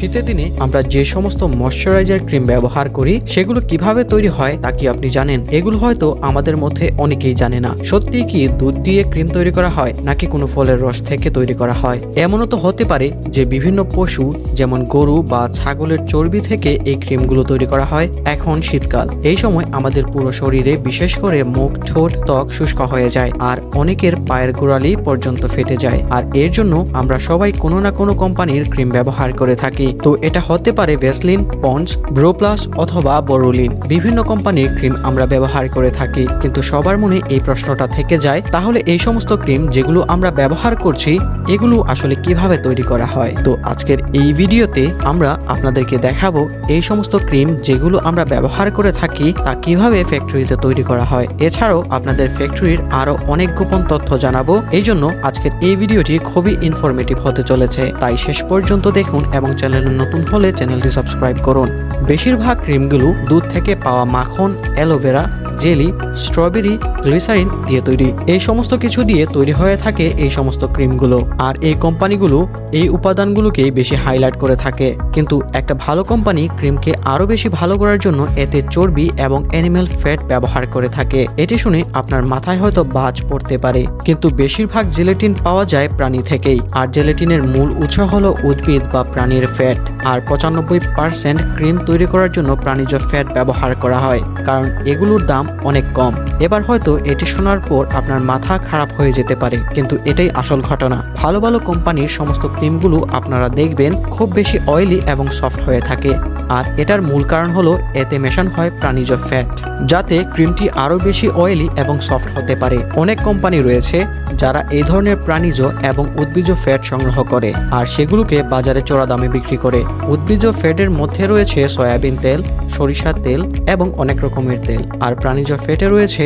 শীতের দিনে আমরা যে সমস্ত ময়শ্চারাইজার ক্রিম ব্যবহার করি, সেগুলো কীভাবে তৈরি হয় তা কি আপনি জানেন? এগুলো হয়তো আমাদের মধ্যে অনেকেই জানে না। সত্যি কি দুধ দিয়ে ক্রিম তৈরি করা হয়, নাকি কোনো ফলের রস থেকে তৈরি করা হয়? এমনও তো হতে পারে যে বিভিন্ন পশু, যেমন গরু বা ছাগলের চর্বি থেকে এই ক্রিমগুলো তৈরি করা হয় এখন শীতকাল। এই সময় আমাদের পুরো শরীরে বিশেষ করে মুখ, ঠোঁট, ত্বক শুষ্ক হয়ে যায় আর অনেকের পায়ের গোড়ালি পর্যন্ত ফেটে যায়। আর এর জন্য আমরা সবাই কোনো না কোনো কোম্পানির ক্রিম ব্যবহার করে থাকি। তো এটা হতে পারে ভেসলিন পন্স ব্রোপ্লাস অথবা বরুলিন বিভিন্ন কোম্পানির ক্রিম আমরা ব্যবহার করে থাকি, কিন্তু সবার মনে এই প্রশ্নটা থেকে যায়, তাহলে এই সমস্ত ক্রিম যেগুলো আমরা ব্যবহার করছি, এগুলো আসলে কীভাবে তৈরি করা হয়? তো আজকের এই ভিডিওতে আমরা আপনাদেরকে দেখাবো এই সমস্ত ক্রিম যেগুলো আমরা ব্যবহার করে থাকি, তা কীভাবে ফ্যাক্টরিতে তৈরি করা হয়। এছাড়াও আপনাদের ফ্যাক্টরির আরও অনেক গোপন তথ্য জানাব, এই জন্য আজকের এই ভিডিওটি খুবই ইনফরমেটিভ হতে চলেছে। তাই শেষ পর্যন্ত দেখুন এবং চ্যানেলে নতুন হলে চ্যানেলটি সাবস্ক্রাইব করুন। বেশিরভাগ ক্রিমগুলো দুধ থেকে পাওয়া মাখন অ্যালোভেরা জেলি স্ট্রবেরি, গ্লিসারিন দিয়ে তৈরি। এই সমস্ত কিছু দিয়ে তৈরি হয়ে থাকে এই সমস্ত ক্রিমগুলো। আর এই কোম্পানিগুলো এই উপাদানগুলোকে বেশি হাইলাইট করে থাকে। কিন্তু একটা ভালো কোম্পানি ক্রিমকে আরও বেশি ভালো করার জন্য এতে চর্বি এবং অ্যানিমেল ফ্যাট ব্যবহার করে থাকে। এটি শুনে আপনার মাথায় হয়তো বাজ পড়তে পারে। কিন্তু বেশিরভাগ জেলেটিন পাওয়া যায় প্রাণী থেকেই। আর জেলেটিনের মূল উৎস হল উদ্ভিদ বা প্রাণীর ফ্যাট আর পঁচানব্বই পার্সেন্ট ক্রিম তৈরি করার জন্য প্রাণীজ ফ্যাট ব্যবহার করা হয়। কারণ এগুলোর দাম অনেক কম। এবার হয়তো এটি শোনার পর আপনার মাথা খারাপ হয়ে যেতে পারে, কিন্তু এটাই আসল ঘটনা। ভালো ভালো কোম্পানির সমস্ত ক্রিমগুলো আপনারা দেখবেন খুব বেশি অয়েলি এবং সফট হয়ে থাকে। আর এটার মূল কারণ হলো এতে মেশান হয় প্রাণীজ ফ্যাট যাতে ক্রিমটি আরও বেশি অয়েলি এবং সফট হতে পারে। অনেক কোম্পানি রয়েছে যারা এই ধরনের প্রাণীজ এবং উদ্ভিজ ফ্যাট সংগ্রহ করে আর সেগুলোকে বাজারে চড়া দামে বিক্রি করে। উদ্ভিজ ফ্যাটের মধ্যে রয়েছে সয়াবিন তেল, সরিষার তেল এবং অনেক রকমের তেল। আর প্রাণীজ ফ্যাটে রয়েছে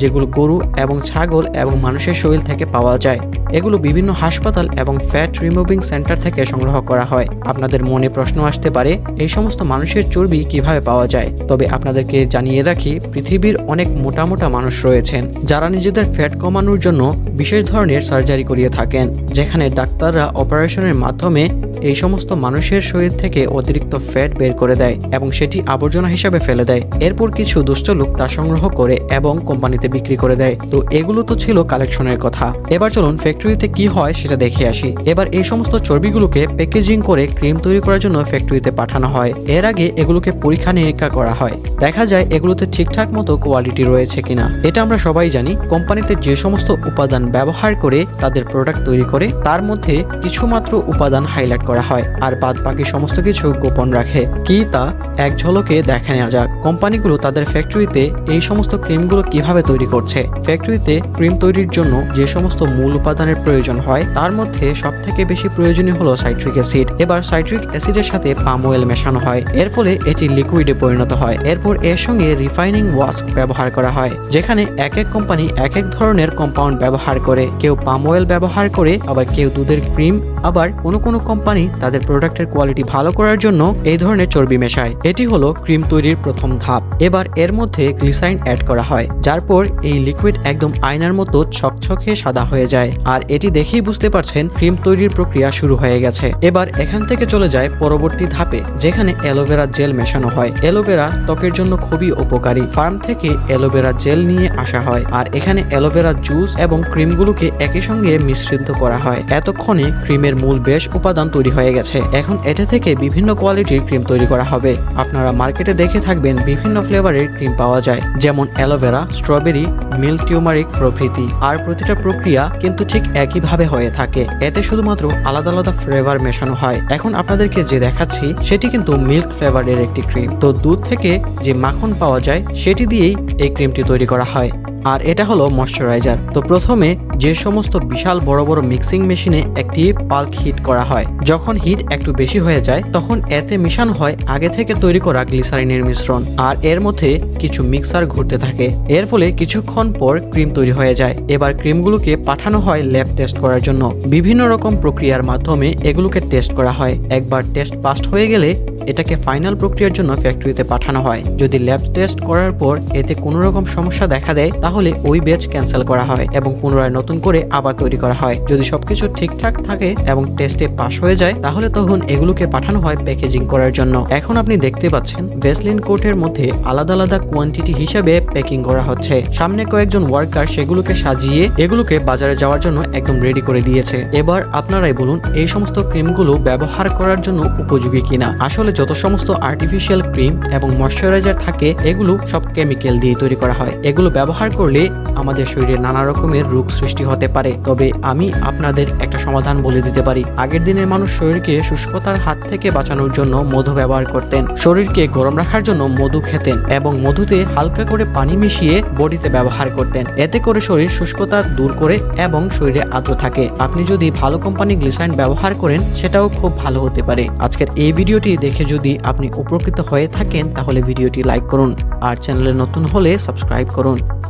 যেগুলো গরু এবং ছাগল এবং মানুষের শরীর থেকে পাওয়া যায়। এগুলো বিভিন্ন হাসপাতাল এবং ফ্যাট রিমুভিং সেন্টার থেকে সংগ্রহ করা হয়। আপনাদের মনে প্রশ্ন আসতে পারে, এই সমস্ত মানুষের চর্বি কীভাবে পাওয়া যায়? তবে আপনাদেরকে জানিয়ে রাখি, পৃথিবীর অনেক মোটা মোটা মানুষ রয়েছেন, যারা নিজেদের ফ্যাট কমানোর জন্য বিশেষ ধরনের সার্জারি করিয়ে থাকেন, যেখানে ডাক্তাররা অপারেশনের মাধ্যমে এই সমস্ত মানুষের শরীর থেকে অতিরিক্ত ফ্যাট বের করে দেয় এবং সেটি আবর্জনা হিসাবে ফেলে দেয়। এরপর কিছু দুষ্ট লোক তা সংগ্রহ করে এবং কোম্পানিতে বিক্রি করে দেয়। তো এগুলো তো ছিল কালেকশনের কথা। এবার চলুন ফ্যাক্টরিতে কি হয় সেটা দেখে আসি। এবার এই সমস্ত চর্বিগুলোকে প্যাকেজিং করে ক্রিম তৈরি করার জন্য ফ্যাক্টরিতে পাঠানো হয়। এর আগে এগুলোকে পরীক্ষা নিরীক্ষা করা হয়। দেখা যায় এগুলোতে ঠিকঠাক মতো কোয়ালিটি রয়েছে কিনা। এটা আমরা সবাই জানি, কোম্পানিতে যে সমস্ত উপাদান ব্যবহার করে তাদের প্রোডাক্ট তৈরি করে, তার মধ্যে কিছুমাত্র উপাদান হাইলাইট করা হয়। আর বাদ বাকি সমস্ত কিছু গোপন রাখে। কি তা? এক ঝলকে দেখে নেওয়া যাক। কোম্পানিগুলো তাদের ফ্যাক্টরিতে এই সমস্ত ক্রিমগুলো কীভাবে তৈরি করছে? ফ্যাক্টরিতে ক্রিম তৈরির জন্য যে সমস্ত মূল উপাদানের প্রয়োজন হয়, তার মধ্যে সব থেকে বেশি প্রয়োজনীয় হলো সাইট্রিক অ্যাসিড এবার সাইট্রিক অ্যাসিডের সাথে পাম অয়েল মেশানো হয়। এর ফলে এটি লিকুইডে পরিণত হয়। এরপর এর সঙ্গে রিফাইনিং ওয়াস্ক ব্যবহার করা হয়, যেখানে এক এক কোম্পানি এক এক ধরনের কম্পাউন্ড ব্যবহার করে। কেউ পাম অয়েল ব্যবহার করে, আবার কেউ দুধের ক্রিম, আবার কোনো কোনো কোম্পানি তাদের প্রোডাক্টের কোয়ালিটি ভালো করার জন্য এই ধরনের চর্বি মেশায়। এটি হলো ক্রিম তৈরির প্রথম ধাপ। এবার এর মধ্যে গ্লিসাইন অ্যাড করা হয়, যার পর এই লিকুইড একদম আয়নার মতো ছকছকে সাদা হয়ে যায়। আর এটি দেখেই বুঝতে পারছেন ক্রিম তৈরির প্রক্রিয়া শুরু হয়ে গেছে। এবার এখান থেকে চলে যায় পরবর্তী ধাপে, যেখানে অ্যালোভেরা জেল মেশানো হয়। অ্যালোভেরা ত্বকের জন্য খুবই উপকারী। ফার্ম থেকে অ্যালোভেরা জেল নিয়ে আসা হয়, আর এখানে অ্যালোভেরা জুস এবং ক্রিমগুলোকে একই সঙ্গে মিশ্রিত করা হয়। এতক্ষণে ক্রিমের মূল বেশ উপাদান তৈরি হয়ে গেছে। এখন এটা থেকে বিভিন্ন কোয়ালিটির ক্রিম তৈরি করা হবে। আপনারা মার্কেটে দেখে থাকবেন বিভিন্ন ফ্লেভারের ক্রিম পাওয়া যায়, যেমন অ্যালোভেরা স্ট্রবেরি, মিল্ক টিউমারিক প্রভৃতি। আর প্রতিটা প্রক্রিয়া কিন্তু ঠিক একইভাবে হয়ে থাকে। এতে শুধুমাত্র আলাদা আলাদা ফ্লেভার মেশানো হয়। এখন আপনাদেরকে যে দেখাচ্ছি, সেটি কিন্তু মিল্ক ফ্লেভারের একটি ক্রিম। তো দুধ থেকে যে মাখন পাওয়া যায়, সেটি দিয়েই এই ক্রিমটি তৈরি করা হয়। আর এটা হলো ময়শ্চারাইজার। তো প্রথমে যে সমস্ত বিশাল বড় বড় মিক্সিং মেশিনে একটি পাল্ক হিট করা হয়। যখন হিট একটু বেশি হয়ে যায়, তখন এতে মিশানো হয় আগে থেকে তৈরি করা গ্লিসারিনের মিশ্রণ, আর এর মধ্যে কিছু মিক্সার ঘুরতে থাকে। এর ফলে কিছুক্ষণ পর ক্রিম তৈরি হয়ে যায়। এবার ক্রিমগুলোকে পাঠানো হয় ল্যাব টেস্ট করার জন্য। বিভিন্ন রকম প্রক্রিয়ার মাধ্যমে এগুলোকে টেস্ট করা হয়। একবার টেস্ট পাস হয়ে গেলে এটাকে ফাইনাল প্রক্রিয়ার জন্য ফ্যাক্টরিতে পাঠানো হয়। যদি ল্যাব টেস্ট করার পর এতে কোনো রকম সমস্যা দেখা দেয়, তাহলে ওই ব্যাচ ক্যান্সেল করা হয় এবং পুনরায় নতুন করে আবার তৈরি করা হয়। যদি সবকিছু ঠিকঠাক থাকে এবং টেস্টে পাশ হয়ে যায়, তাহলে তখন এগুলোকে পাঠানো হয় প্যাকেজিং করার জন্য। এখন আপনি দেখতে পাচ্ছেন ভেসলিন কোটের মধ্যে আলাদা আলাদা কোয়ান্টিটি হিসেবে প্যাকিং করা হচ্ছে। সামনে কয়েকজন ওয়ার্কার সেগুলোকে সাজিয়ে এগুলোকে বাজারে যাওয়ার জন্য একদম রেডি করে দিয়েছে। এবার আপনারাই বলুন, এই সমস্ত ক্রিমগুলো ব্যবহার করার জন্য উপযোগী কিনা? আসলে যত সমস্ত আর্টিফিশিয়াল ক্রিম এবং ময়শ্চারাইজার থাকে, এগুলো সব কেমিক্যাল দিয়ে তৈরি করা হয়। এগুলো ব্যবহার করলে আমাদের শরীরে নানা রকমের রোগ সৃষ্টি হতে পারে। তবে আমি আপনাদের একটা সমাধান বলে দিতে পারি। আগের দিনের মানুষ শরীরকে শুষ্কতার হাত থেকে বাঁচানোর জন্য মধু ব্যবহার করতেন। শরীরকে গরম রাখার জন্য মধু খেতেন এবং মধুতে হালকা করে পানি মিশিয়ে বডিতে ব্যবহার করতেন। এতে করে শরীর শুষ্কতা দূর করে এবং শরীরে আর্দ্র থাকে। আপনি যদি ভালো কোম্পানি গ্লিসারিন ব্যবহার করেন, সেটাও খুব ভালো হতে পারে। আজকের এই ভিডিওটি দেখে যদি আপনি উপকৃত হয়ে থাকেন, তাহলে ভিডিওটি লাইক করুন। আর চ্যানেলে নতুন হলে সাবস্ক্রাইব করুন।